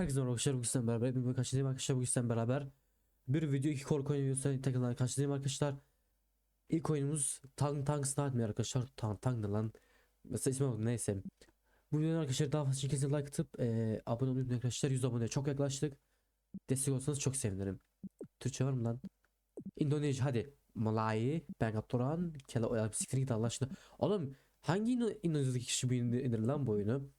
Herkese merhaba arkadaşlar bugün beraber bir kaçıncıyım arkadaşlar. Bugün beraber bir video iki korku oyunu videosu takılan kaçıncıyım arkadaşlar. İlk oyunumuz Tang Tang Snartmıyor arkadaşlar? Tang Tang lan? Mesela ismi bak neyse. Bu videonun arkadaşlar daha fazla için kesin like atıp eee abone olmayı arkadaşlar. 100 aboneye çok yaklaştık. Destek olsanız çok sevinirim. Türkçe var mı lan? İndonezya hadi. Malay Ben Kaptoran Kela Oya siktir git Allah aşkına. Oğlum hangi İndo- İndonezya'daki kişi bu indir lan bu oyunu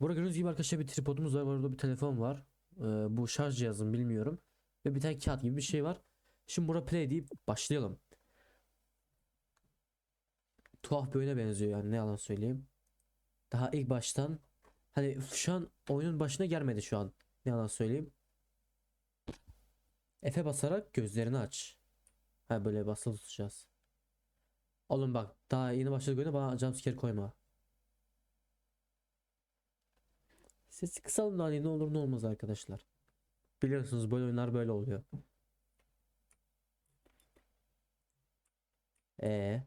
Burada gördüğünüz gibi arkadaşlar bir tripodumuz var. Burada bir telefon var. Ee, bu şarj cihazım bilmiyorum. Ve bir tane kağıt gibi bir şey var. Şimdi burada play deyip başlayalım. Tuhaf bir oyuna benziyor yani ne yalan söyleyeyim. Daha ilk baştan hani şu an oyunun başına gelmedi şu an. Ne yalan söyleyeyim. F'e basarak gözlerini aç. Ha böyle basılı tutacağız. Oğlum bak daha yeni başladık oyuna bana jumpscare koyma. Sesi kısalım da hani ne olur ne olmaz arkadaşlar. Biliyorsunuz böyle oyunlar böyle oluyor. Ee.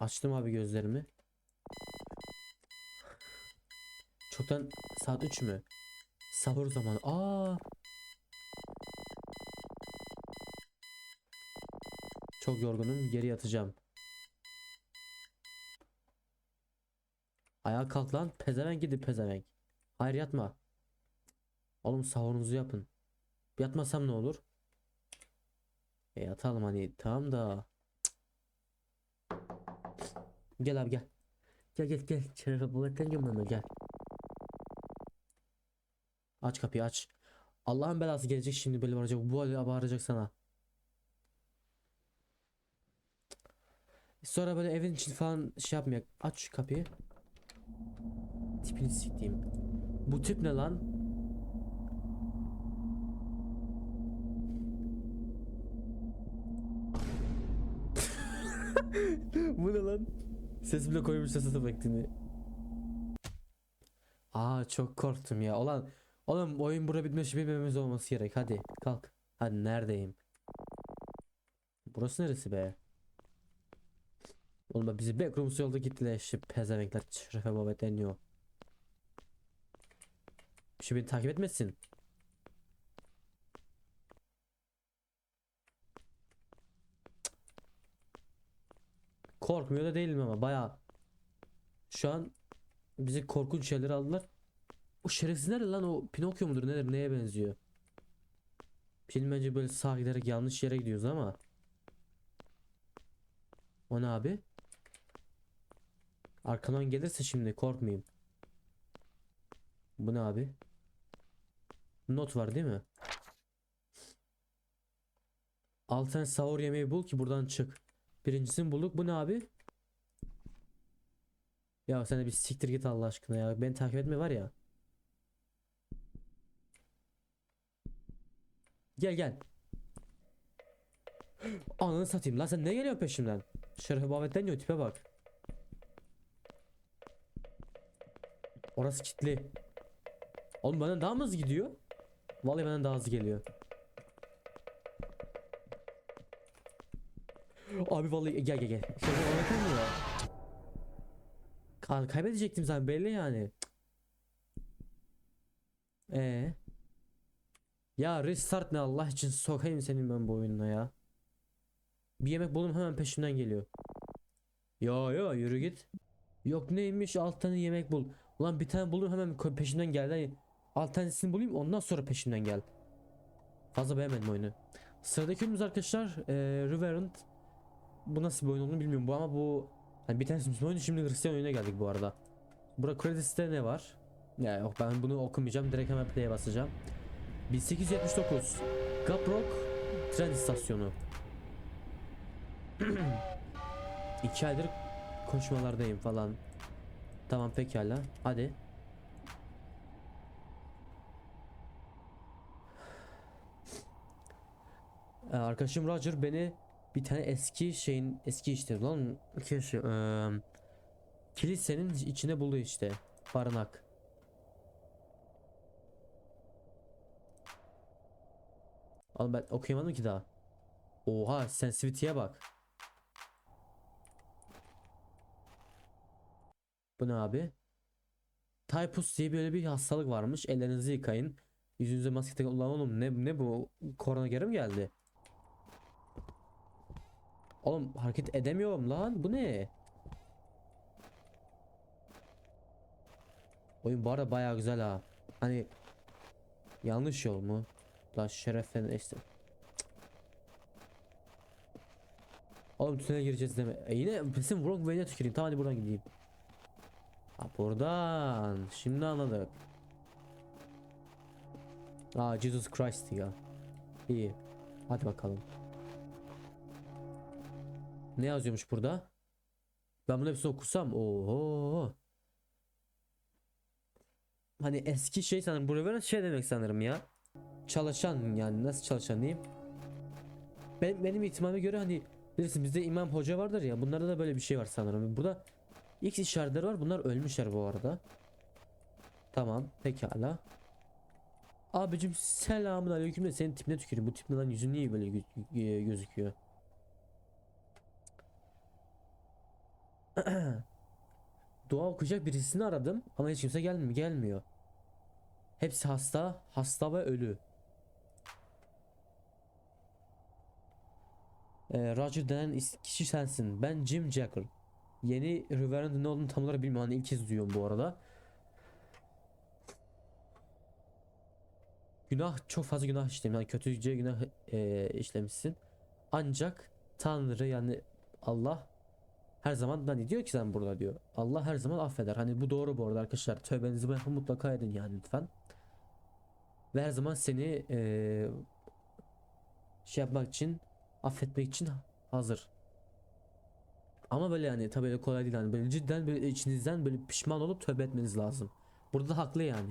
Açtım abi gözlerimi. Çoktan saat 3 mü? Sahur zamanı. Aa. Çok yorgunum. Geri yatacağım. Ayağa kalk lan. Pezevenk gidip pezevenk. Hayır yatma. Oğlum sahurunuzu yapın. Yatmasam ne olur? E yatalım hani tamam da. Gel abi gel. Gel gel gel. Şerefe bulakken gömmeme gel. Aç kapıyı aç. Allah'ın belası gelecek şimdi böyle bağıracak. Bu hali bağıracak sana. Sonra böyle evin için falan şey yapmayak. Aç şu kapıyı. Tipini siktiğim. Bu tip ne lan? Bu ne lan? Ses bile koymuş ses efektini. Aa çok korktum ya. Olan oğlum oyun bura bitmiş bilmemiz olması gerek. Hadi kalk. Hadi neredeyim? Burası neresi be? Oğlum bizi backrooms yolda gittiler işte pezevenkler şerefe babet deniyor. Şey beni takip etmesin. Korkmuyor da değilim ama baya şu an bizi korkunç şeyler aldılar. O şerefsiz nerede lan o Pinokyo mudur nedir neye benziyor? Şimdi bence böyle sağa giderek yanlış yere gidiyoruz ama. O ne abi? Arkadan gelirse şimdi korkmayayım. Bu ne abi? Not var değil mi? Al sen sahur yemeği bul ki buradan çık. Birincisini bulduk. Bu ne abi? Ya sen de bir siktir git Allah aşkına ya. Beni takip etme var ya. Gel gel. Ananı satayım lan sen ne geliyorsun peşimden? Şerefe Babet'ten diyor tipe bak. Orası kilitli. Oğlum benden daha mı hızlı gidiyor? Vallahi benden daha hızlı geliyor. Abi vallahi gel gel gel. Şöyle oynatır mı ya? Ka- kaybedecektim zaten belli yani. Ee. Ya restart ne Allah için sokayım senin ben bu oyununa ya. Bir yemek buldum hemen peşimden geliyor. Yo yo yürü git. Yok neymiş alt yemek bul. Ulan bir tane buldum hemen peşimden geldi. Alt tanesini bulayım ondan sonra peşimden gel. Fazla beğenmedim oyunu. Sıradaki oyunumuz arkadaşlar e, Reverend. Bu nasıl bir oyun olduğunu bilmiyorum bu ama bu hani bir tanesi Müslüman oyunu şimdi Hristiyan oyuna geldik bu arada. Burada Credits'te ne var? Ya yok ben bunu okumayacağım direkt hemen play'e basacağım. 1879 Gaprok tren istasyonu. İki aydır koşmalardayım falan. Tamam pekala. Hadi. Ee, arkadaşım Roger beni bir tane eski şeyin eski işte lan şey, eee, kilisenin içine buldu işte barınak. Oğlum ben okuyamadım ki daha. Oha sensitivity'ye bak. Bu ne abi? Typhus diye böyle bir hastalık varmış. Ellerinizi yıkayın. Yüzünüze maske takın. Ulan oğlum ne, ne bu? Korona geri mi geldi? Oğlum hareket edemiyorum lan. Bu ne? Oyun bu arada bayağı güzel ha. Hani yanlış yol mu? Lan şereflen işte. Oğlum tünele gireceğiz deme. E yine kesin wrong way'e tüküreyim. Tamam hadi buradan gideyim. Ha buradan. Şimdi anladık. Aa Jesus Christ ya. İyi. Hadi bakalım. Ne yazıyormuş burada? Ben bunu hepsini okusam. Oho. Hani eski şey sanırım. Bu reverend şey demek sanırım ya. Çalışan yani nasıl çalışan diyeyim. Ben, benim ihtimalime göre hani bilirsin bizde imam hoca vardır ya. Bunlarda da böyle bir şey var sanırım. Burada X işaretleri var. Bunlar ölmüşler bu arada. Tamam. Pekala. Abicim selamun aleyküm de senin tipine tüküreyim. Bu tip ne lan yüzün niye böyle gö- gö- gözüküyor? Dua okuyacak birisini aradım ama hiç kimse gelmiyor, gelmiyor. Hepsi hasta, hasta ve ölü. Ee, Roger denen kişi sensin. Ben Jim Jacker. Yeni Reverend ne olduğunu tam olarak bilmiyorum. Hani ilk kez duyuyorum bu arada. Günah çok fazla günah işledim. Yani kötüce günah e, işlemişsin. Ancak Tanrı yani Allah her zaman hani diyor ki sen burada diyor. Allah her zaman affeder. Hani bu doğru bu arada arkadaşlar. Tövbenizi yapın mutlaka edin yani lütfen. Ve her zaman seni e, şey yapmak için affetmek için hazır. Ama böyle yani tabii öyle kolay değil yani böyle cidden böyle içinizden böyle pişman olup tövbe etmeniz lazım. Burada da haklı yani.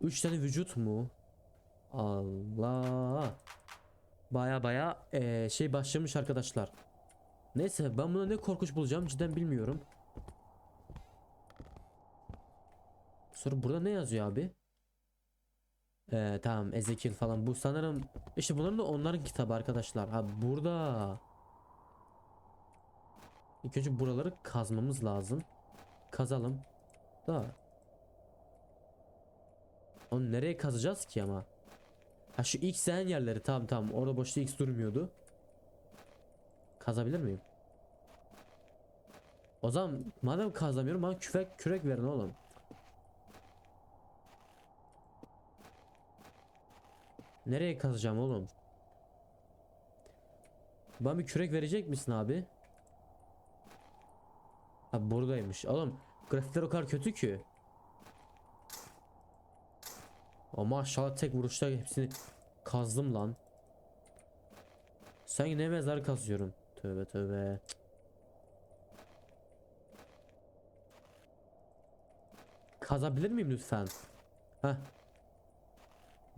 Üç tane vücut mu? Allah. Baya baya eee, şey başlamış arkadaşlar. Neyse ben buna ne korkunç bulacağım cidden bilmiyorum. Sonra burada ne yazıyor abi? Ee, tamam Ezekiel falan bu sanırım işte bunların da onların kitabı arkadaşlar. Ha burada. İlk önce buraları kazmamız lazım. Kazalım. Da. Onu nereye kazacağız ki ama? Ha şu X sen yerleri tamam tamam orada boşta X durmuyordu. Kazabilir miyim? O zaman madem kazamıyorum bana küfek kürek verin oğlum. Nereye kazacağım oğlum? Bana bir kürek verecek misin abi? Ha buradaymış. Oğlum grafikler o kadar kötü ki. Ama maşallah tek vuruşta hepsini kazdım lan. Sanki ne mezar kazıyorum. Tövbe tövbe. Kazabilir miyim lütfen? Heh.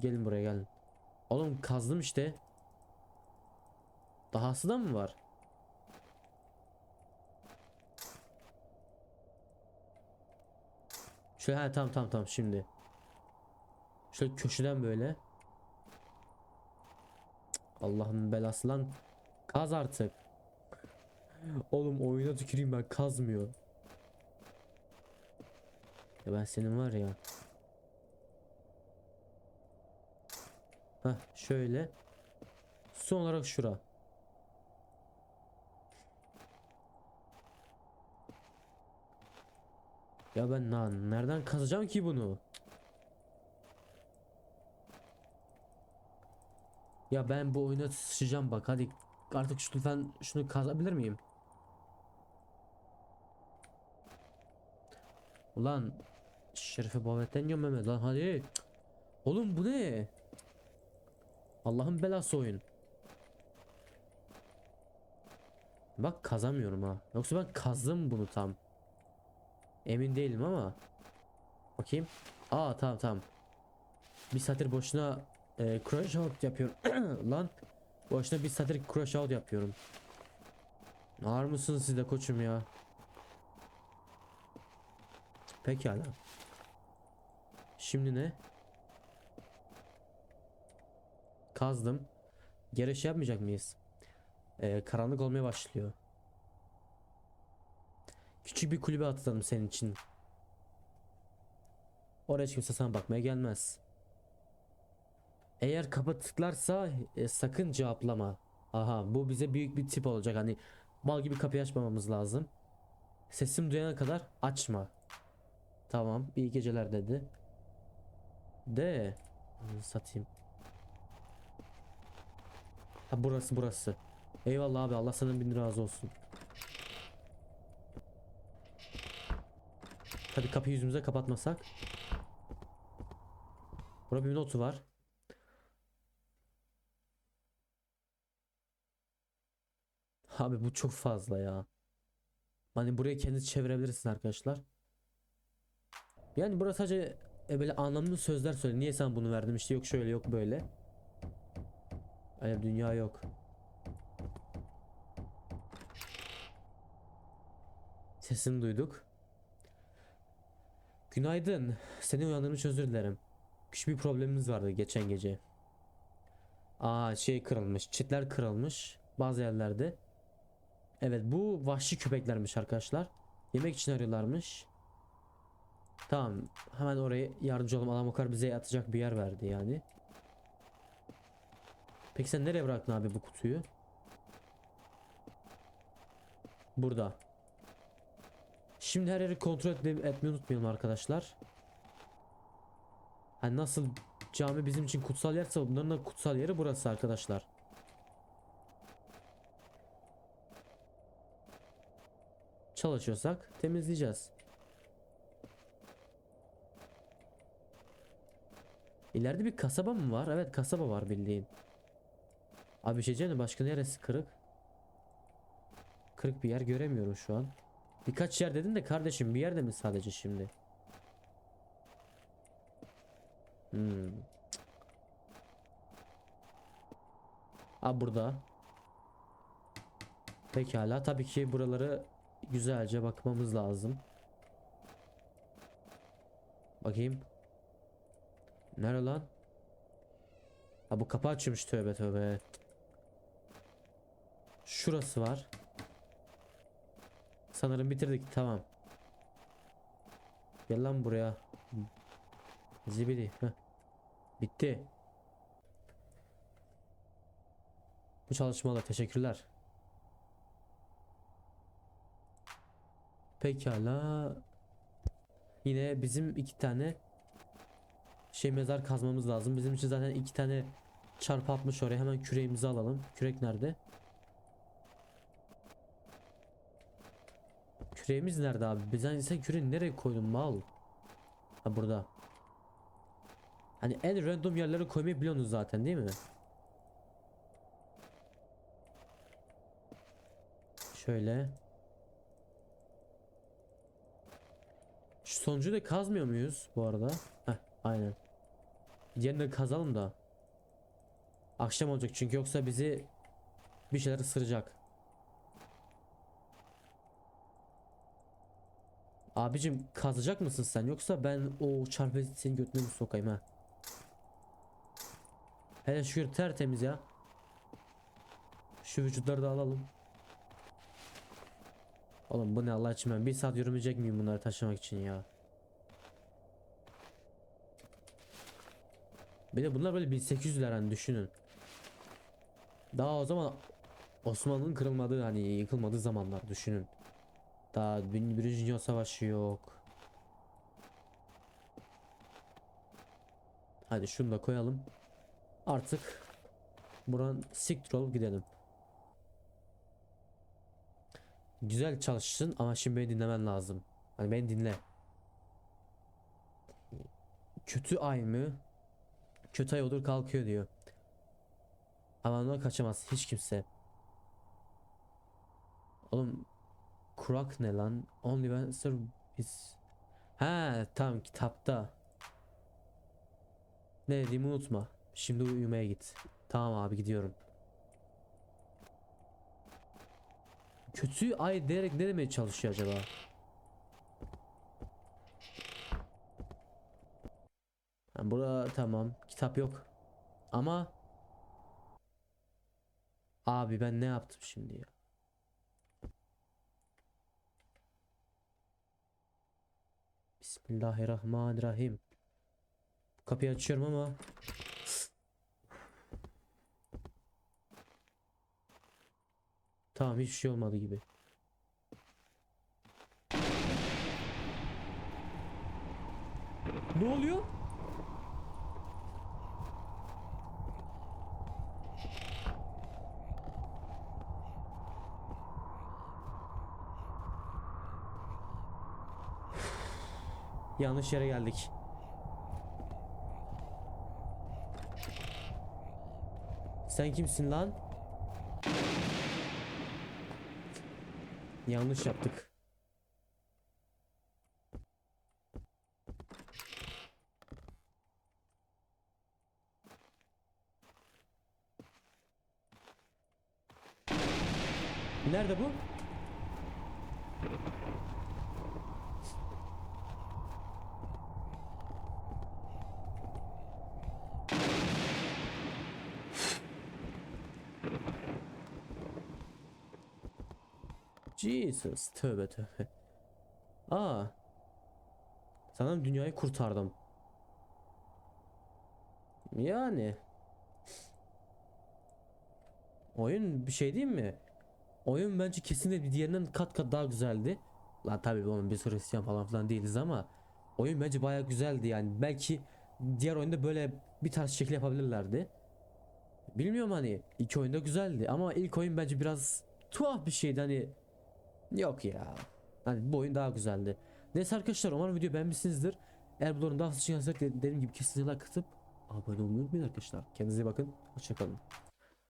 Gelin buraya gelin. Oğlum kazdım işte. Dahası da mı var? Şöyle ha tamam tamam tamam şimdi. Şöyle köşeden böyle. Allah'ın belası lan. Kaz artık. Oğlum oyuna tüküreyim ben kazmıyor. Ya ben senin var ya. Heh şöyle. Son olarak şura. Ya ben lan nereden kazacağım ki bunu? Ya ben bu oyuna sıçacağım bak hadi artık şu lütfen şunu kazabilir miyim? Ulan Şerife Babet'ten yiyorum Mehmet lan hadi. Oğlum bu ne? Allah'ın belası oyun. Bak kazamıyorum ha. Yoksa ben kazdım bunu tam. Emin değilim ama. Bakayım. Aa tamam tamam. Bir saattir boşuna e, crash out yapıyorum. Lan. Boşuna bir saattir crash out yapıyorum. Ağır mısınız siz de koçum ya? Pekala. Şimdi ne? Kazdım. Geri şey yapmayacak mıyız? Ee, karanlık olmaya başlıyor. Küçük bir kulübe atalım senin için. Oraya kimse sana bakmaya gelmez. Eğer kapı tıklarsa e, sakın cevaplama. Aha bu bize büyük bir tip olacak. Hani bal gibi kapıyı açmamamız lazım. Sesim duyana kadar açma. Tamam iyi geceler dedi. De satayım. Ha burası burası. Eyvallah abi Allah senden bin razı olsun. Tabi kapıyı yüzümüze kapatmasak. Burada bir notu var. Abi bu çok fazla ya. Hani buraya kendiniz çevirebilirsin arkadaşlar. Yani burası sadece e, böyle anlamlı sözler söyle. Niye sen bunu verdin? İşte yok şöyle yok böyle. Öyle dünya yok. Sesini duyduk. Günaydın. Seni uyandırmış için özür dilerim. Küçük bir problemimiz vardı geçen gece. Aa şey kırılmış. Çitler kırılmış. Bazı yerlerde. Evet bu vahşi köpeklermiş arkadaşlar. Yemek için arıyorlarmış. Tamam hemen oraya yardımcı olalım. Adam o kadar bize atacak bir yer verdi yani. Peki sen nereye bıraktın abi bu kutuyu? Burada. Şimdi her yeri kontrol et- etmeyi unutmayalım arkadaşlar. Hani nasıl cami bizim için kutsal yerse bunların da kutsal yeri burası arkadaşlar. Çalışıyorsak temizleyeceğiz. İleride bir kasaba mı var? Evet kasaba var bildiğin. Abi şey de başka neresi kırık? Kırık bir yer göremiyorum şu an. Birkaç yer dedin de kardeşim bir yerde mi sadece şimdi? Hmm. Aa burada. Pekala tabii ki buraları güzelce bakmamız lazım. Bakayım. Nere lan? Ha bu kapı açılmış tövbe tövbe. Şurası var. Sanırım bitirdik tamam. Gel lan buraya. Zibidi. Heh. Bitti. Bu çalışmalar teşekkürler. Pekala. Yine bizim iki tane şey mezar kazmamız lazım. Bizim için zaten iki tane çarpı atmış oraya. Hemen küreğimizi alalım. Kürek nerede? Küreğimiz nerede abi? Bizden sen küreği nereye koydun mal? Ha burada. Hani en random yerlere koymayı biliyorsunuz zaten değil mi? Şöyle. Sonuncuyu da kazmıyor muyuz bu arada? Heh, aynen. De kazalım da. Akşam olacak çünkü yoksa bizi bir şeyler ısıracak. Abicim kazacak mısın sen yoksa ben o çarpı senin götüne mi sokayım ha? Hele şükür tertemiz ya. Şu vücutları da alalım. Oğlum bu ne Allah için ben bir saat yürümeyecek miyim bunları taşımak için ya? Bir de bunlar böyle 1800'ler hani düşünün. Daha o zaman Osmanlı'nın kırılmadığı hani yıkılmadığı zamanlar düşünün. Daha bir Birinci Dünya Savaşı yok. Hadi şunu da koyalım. Artık buran siktir olup gidelim. Güzel çalışsın ama şimdi beni dinlemen lazım. Hani beni dinle. Kötü ay mı? Kötü ay olur kalkıyor diyor. Ama ondan kaçamaz hiç kimse. Oğlum Kurak ne lan? Only Venture is... Ha tamam kitapta. Ne dediğimi unutma. Şimdi uyumaya git. Tamam abi gidiyorum. Kötü ay diyerek ne demeye çalışıyor acaba? Ha, bura tamam. Kitap yok. Ama Abi ben ne yaptım şimdi ya? Bismillahirrahmanirrahim. Kapıyı açıyorum ama Tamam hiçbir şey olmadı gibi. Ne oluyor? Yanlış yere geldik. Sen kimsin lan? Yanlış yaptık. Nerede bu? Jesus tövbe tövbe. Aa. Sanırım dünyayı kurtardım. Yani. Oyun bir şey değil mi? Oyun bence kesinlikle bir diğerinden kat kat daha güzeldi. Lan tabii onun bir sürü isyan falan filan değiliz ama oyun bence baya güzeldi yani. Belki diğer oyunda böyle bir tarz şekil yapabilirlerdi. Bilmiyorum hani iki oyunda güzeldi ama ilk oyun bence biraz tuhaf bir şeydi hani Yok ya. Hani bu oyun daha güzeldi. Neyse arkadaşlar umarım video beğenmişsinizdir. Eğer bu daha fazla çıkarsak dediğim gibi kesinlikle like atıp abone olmayı unutmayın arkadaşlar. Kendinize iyi bakın. Hoşçakalın.